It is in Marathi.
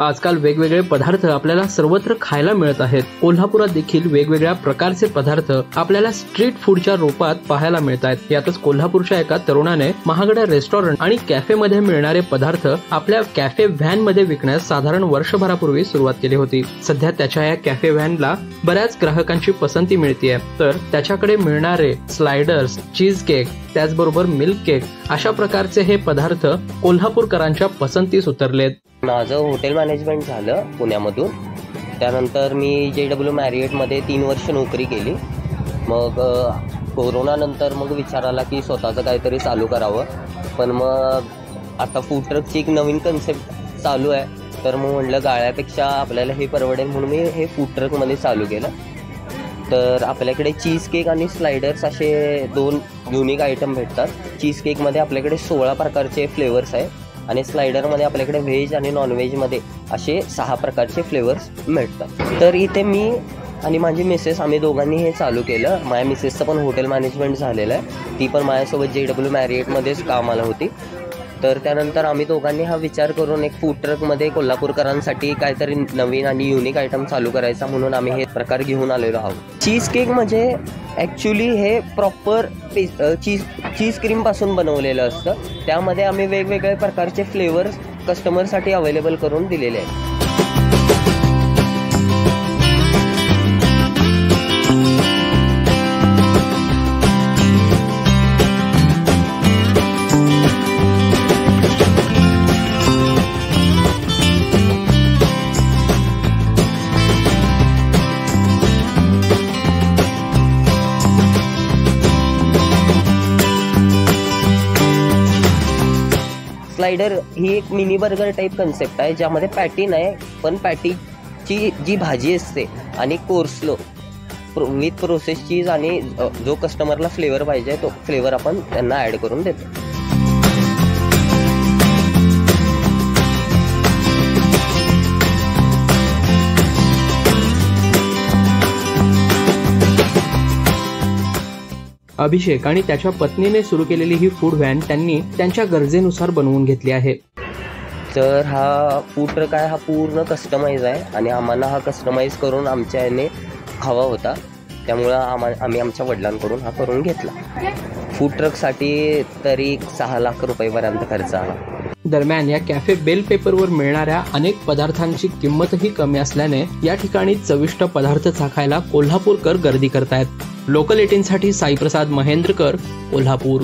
आजकाल वेगवेगळे पदार्थ आपल्याला सर्वत्र खायला मिळत आहेत. कोल्हापुरात देखील वेगवेगळ्या प्रकारचे पदार्थ आपल्याला स्ट्रीट फूडच्या रूपात पाहायला मिळत आहेत यातच कोल्हापूरच्या एका तरुणाने महागड्या रेस्टॉरंट आणि कॅफेमध्ये मिळणारे पदार्थ आपल्या कॅफे व्हॅनमध्ये विकण्यास साधारण वर्षभरापूर्वी सुरुवात केली होती. सध्या त्याच्या या कॅफे व्हॅनला बऱ्याच ग्राहकांची पसंती मिळतीये. तर त्याच्याकडे मिळणारे स्लायडर्स चीज केक त्याचबरोबर मिल्क केक अशा प्रकारचे हे पदार्थ कोल्हापूरकरांच्या पसंतीस उतरलेत. माझं हॉटेल मॅनेजमेंट झालं पुण्यामधून. त्यानंतर मी जे डब्ल्यू मॅरिएटमध्ये तीन वर्ष नोकरी केली. मग कोरोना कोरोनानंतर मग विचार आला की स्वतःचं काहीतरी चालू करावं. पण मग आता फूड ट्रकची एक नवीन कन्सेप्ट चालू आहे. तर मग म्हटलं गाळ्यापेक्षा आपल्याला हे परवडेल म्हणून मी हे फूड ट्रकमध्ये चालू केलं. तर आपल्याकडे चीज केक आणि स्लायडर्स असे दोन युनिक आयटम भेटतात. चीज केकमध्ये आपल्याकडे सोळा प्रकारचे फ्लेवर्स आहे आणि स्लायडरमध्ये आपल्याकडे व्हेज आणि नॉनव्हेजमध्ये असे सहा प्रकारचे फ्लेवर्स मिळतात. तर इथे मी आणि माझी मिसेस आम्ही दोघांनी हे चालू केलं. माझ्या मिसेसचं पण हॉटेल मॅनेजमेंट झालेलं आहे. ती पण माझ्यासोबत जे डब्ल्यू मॅरिएटमध्येच कामाला होती. तर त्यानंतर आम्ही दोघांनी हा विचार करून एक फूड ट्रकमध्ये कोल्हापूरकरांसाठी काहीतरी नवीन आणि युनिक आयटम चालू करायचा म्हणून आम्ही हे प्रकार घेऊन आलेलो आहोत. चीज केक म्हणजे ॲक्च्युली हे प्रॉपर चीज चीज क्रीमपासून बनवलेलं असतं. त्यामध्ये आम्ही वेगवेगळ्या प्रकारचे फ्लेवर्स कस्टमरसाठी अवेलेबल करून दिलेले आहेत. स्लायडर ही एक मिनी बर्गर टाईप कन्सेप्ट आहे ज्यामध्ये पॅटी नाही पण पॅटीची जी भाजी असते आणि कोर्सलो विथ प्रोसेस चीज आणि जो कस्टमरला फ्लेवर पाहिजे तो फ्लेवर आपण त्यांना ॲड करून देतो. अभिषेक आणि त्याच्या पत्नीने सुरू केलेली ही फूड व्हॅन त्यांनी त्यांच्या गरजेनुसार बनवून घेतली आहे. तर हा फूड ट्रक आहे हा पूर्ण कस्टमाइज आहे आणि आम्हाला हा कस्टमाइज करून आमच्या याने हवा होता. त्यामुळं आम्हा आम्ही आमच्या वडिलांकडून हा करून घेतला. फूड ट्रकसाठी तरी सहा लाख रुपयेपर्यंत खर्च आला. दरम्यान या कॅफे बेल पेपरवर मिळणाऱ्या अनेक पदार्थांची किंमतही कमी असल्याने या ठिकाणी चविष्ट पदार्थ चाखायला कोल्हापूरकर गर्दी करतायत. लोकल एटीनसाठी साईप्रसाद महेंद्रकर कोल्हापूर.